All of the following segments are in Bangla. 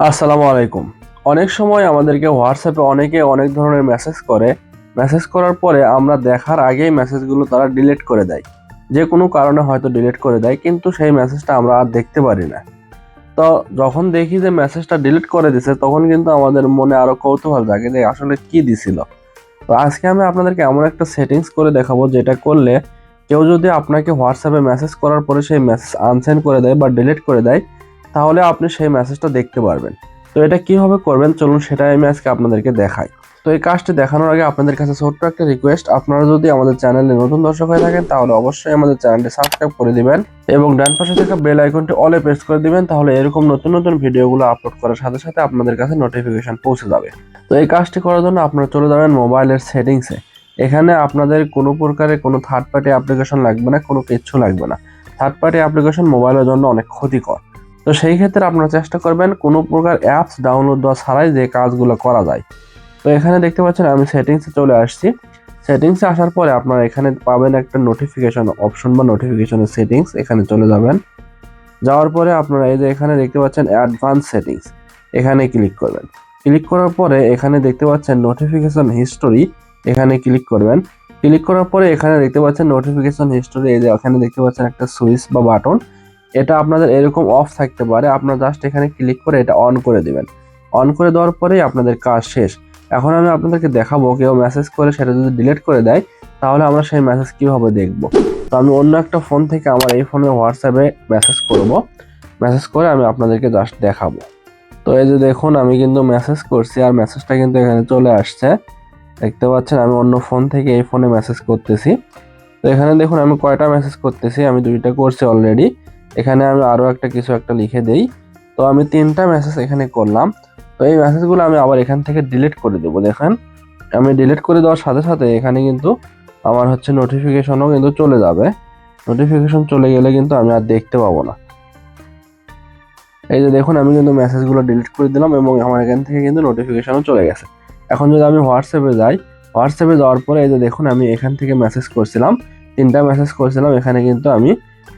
আসসালামু আলাইকুম। অনেক সময় আমাদেরকে হোয়াটসঅ্যাপে অনেকে অনেক ধরনের মেসেজ করে। মেসেজ করার পরে আমরা দেখার আগেই মেসেজগুলো তারা ডিলিট করে দেয়। যে কোনো কারণে হয়তো ডিলিট করে দেয়, কিন্তু সেই মেসেজটা আমরা আর দেখতে পারি না। তো যখন দেখি যে মেসেজটা ডিলিট করে দিছে, তখন কিন্তু আমাদের মনে আরও কৌতূহল জাগে যে আসলে কি দিছিল। তো আজকে আমি আপনাদেরকে এমন একটা সেটিংস করে দেখাবো যেটা করলে কেউ যদি আপনাকে হোয়াটসঅ্যাপে মেসেজ করার পরে সেই মেসেজ আনসেন্ড করে দেয় বা ডিলিট করে দেয় তাহলে আপনি সেই মেসেজটা দেখতে পারবেন। তো এটা কীভাবে করবেন? চলুন সেটাই আমি আজকে আপনাদেরকে দেখাই। তো এই কাজটি দেখানোর আগে আপনাদের কাছে ছোট্ট একটা রিকোয়েস্ট আপনারা যদি আমাদের চ্যানেলে নতুন দর্শক হয়ে থাকেন, তাহলে অবশ্যই আমাদের চ্যানেলটি সাবস্ক্রাইব করে দিবেন এবং ডান পাশে থাকা বেল আইকনটি অলে প্রেস করে দিবেন, তাহলে এরকম নতুন নতুন ভিডিওগুলো আপলোড করার সাথে সাথে আপনাদের কাছে নোটিফিকেশন পৌঁছে যাবে। তো এই কাজটি করার জন্য আপনারা চলে যাবেন মোবাইলের সেটিংসে এখানে আপনাদের কোনো প্রকারের কোনো থার্ড পার্টি অ্যাপ্লিকেশন লাগবে না, কোনো কিচ্ছু লাগবে না। থার্ড পার্টি অ্যাপ্লিকেশন মোবাইলের জন্য অনেক ক্ষতিকর। তো সেই ক্ষেত্রে আপনারা চেষ্টা করবেন কোনো প্রকার অ্যাপস ডাউনলোড দেওয়া ছাড়াই যে কাজগুলো করা যায়। তো এখানে দেখতে পাচ্ছেন আমি সেটিংসে চলে আসছি। সেটিংসে আসার পরে আপনারা এখানে পাবেন একটা নোটিফিকেশন অপশন বা নোটিফিকেশনের সেটিংস এখানে চলে যাবেন। যাওয়ার পরে আপনারা এই যে এখানে দেখতে পাচ্ছেন অ্যাডভান্স সেটিংস এখানে ক্লিক করবেন। ক্লিক করার পরে এখানে দেখতে পাচ্ছেন নোটিফিকেশন হিস্টোরি এখানে ক্লিক করবেন। ক্লিক করার পরে এখানে দেখতে পাচ্ছেন নোটিফিকেশন হিস্টোরি এই যে এখানে দেখতে পাচ্ছেন একটা সুইচ বা বাটন এটা আপনাদের এরকম অফ থাকতে পারে। আপনারা জাস্ট এখানে ক্লিক করে এটা অন করে দিবেন। অন করে দেওয়ার পরেই আপনাদের কাজ শেষ। এখন আমি আপনাদেরকে দেখাবো, কেউ মেসেজ করে সেটা যদি ডিলিট করে দেয়, তাহলে আমরা সেই মেসেজ কীভাবে দেখব? তো আমি অন্য একটা ফোন থেকে আমার এই ফোনে হোয়াটসঅ্যাপে মেসেজ করব। মেসেজ করে আমি আপনাদেরকে জাস্ট দেখাবো। তো এই যে দেখুন, আমি কিন্তু মেসেজ করছি আর মেসেজটা কিন্তু এখানে চলে আসছে। দেখতে পাচ্ছেন, আমি অন্য ফোন থেকে এই ফোনে মেসেজ করতেছি। তো এখানে দেখুন, আমি কয়টা মেসেজ করতেছি? আমি দুইটা করছি অলরেডি এখানে আমি আরও একটা কিছু একটা লিখে দেই। তো আমি তিনটা মেসেজ এখানে করলাম। তো এই মেসেজগুলো আমি আবার এখান থেকে ডিলিট করে দেবো, দেখেন। আমি ডিলিট করে দেওয়ার সাথে সাথে এখানে কিন্তু আমার হচ্ছে নোটিফিকেশনও কিন্তু চলে যাবে। নোটিফিকেশন চলে গেলে কিন্তু আমি আর দেখতে পাবো না। এই যে দেখুন, আমি কিন্তু মেসেজগুলো ডিলিট করে দিলাম এবং আমার এখান থেকে কিন্তু নোটিফিকেশনও চলে গেছে। এখন যদি আমি হোয়াটসঅ্যাপে যাই হোয়াটসঅ্যাপে যাওয়ার পরে এই যে দেখুন, আমি এখান থেকে মেসেজ করছিলাম। তিনটা মেসেজ করছিলাম, এখানে কিন্তু আমি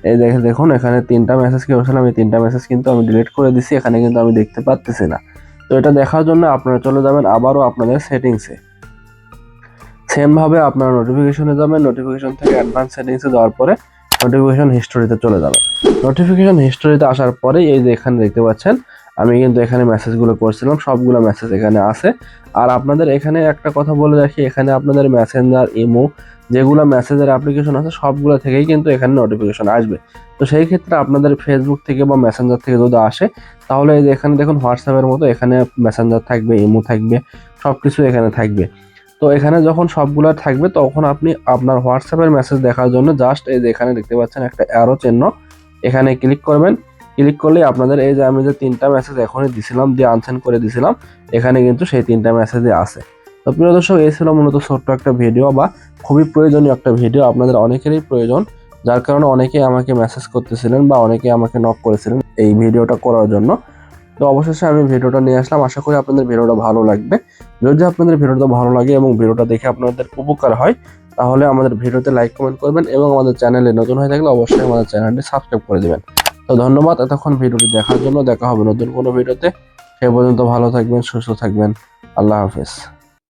এই দেখে, দেখুন, এখানে তিনটা মেসেজ কি করেছিলাম এই তিনটা মেসেজ কিন্তু আমি ডিলিট করে দিছি, এখানে কিন্তু আমি দেখতে পাচ্তেছি না। তো এটা দেখার জন্য আপনারা চলে যাবেন আবারও আপনাদের সেটিংসে সেমভাবে আপনারা নোটিফিকেশনে যাবেন নোটিফিকেশন থেকে অ্যাডভান্স সেটিংসে যাওয়ার পরে নোটিফিকেশন হিস্টোরিতে চলে যাবেন। নোটিফিকেশন হিস্টোরিতে আসার পরেই এই যে এখানে দেখতে পাচ্ছেন আমি কিন্তু এখানে মেসেজগুলো করছিলাম, সবগুলো মেসেজ এখানে আছে। আর আপনাদের এখানে একটা কথা বলে রাখি, এখানে আপনাদের মেসেঞ্জার ইমো যেগুলো মেসেজের অ্যাপ্লিকেশন আছে, সবগুলো থেকেই কিন্তু এখানে নোটিফিকেশন আসবে। তো সেই ক্ষেত্রে আপনাদের ফেসবুক থেকে বা মেসেঞ্জার থেকে যদি আসে, তাহলে এখানে দেখুন হোয়াটসঅ্যাপের মতো এখানে মেসেঞ্জার থাকবে ইমো থাকবে সব কিছু এখানে থাকবে। তো এখানে যখন সবগুলো থাকবে, তখন আপনি আপনার হোয়াটসঅ্যাপের মেসেজ দেখার জন্য জাস্ট এই যে এখানে দেখতে পাচ্ছেন একটা অ্যারো চিহ্ন, এখানে ক্লিক করবেন। ক্লিক করলে আপনাদের এই যে আমি যে তিনটা মেসেজ এখনই দিছিলাম, দিয়ে আনসেন্ড করে দিছিলাম, এখানে কিন্তু সেই তিনটা মেসেজই আছে। তো প্রিয় দর্শক, এই ছিল মূলত ছোট্ট একটা ভিডিও বা খুবই প্রয়োজনীয় একটা ভিডিও আপনাদের অনেকেরই প্রয়োজন, যার কারণে অনেকেই আমাকে মেসেজ করতেছিলেন বা অনেকে আমাকে নক করেছিলেন এই ভিডিওটা করার জন্য। তো অবশেষে আমি ভিডিওটা নিয়ে আসলাম, আশা করি আপনাদের ভিডিওটা ভালো লাগবে। যদি আপনাদের ভিডিওটা ভালো লাগে এবং ভিডিওটা দেখে আপনাদের উপকার হয়, তাহলে আমাদের ভিডিওতে লাইক কমেন্ট করবেন এবং আমাদের চ্যানেলে নতুন হয়ে থাকলে অবশ্যই আমাদের চ্যানেলটি সাবস্ক্রাইব করে দেবেন। তো ধন্যবাদ এতক্ষণ ভিডিওটি দেখার জন্য। দেখা হবে নতুন কোনো ভিডিওতে। সে পর্যন্ত ভালো থাকবেন, সুস্থ থাকবেন। আল্লাহ হাফেজ।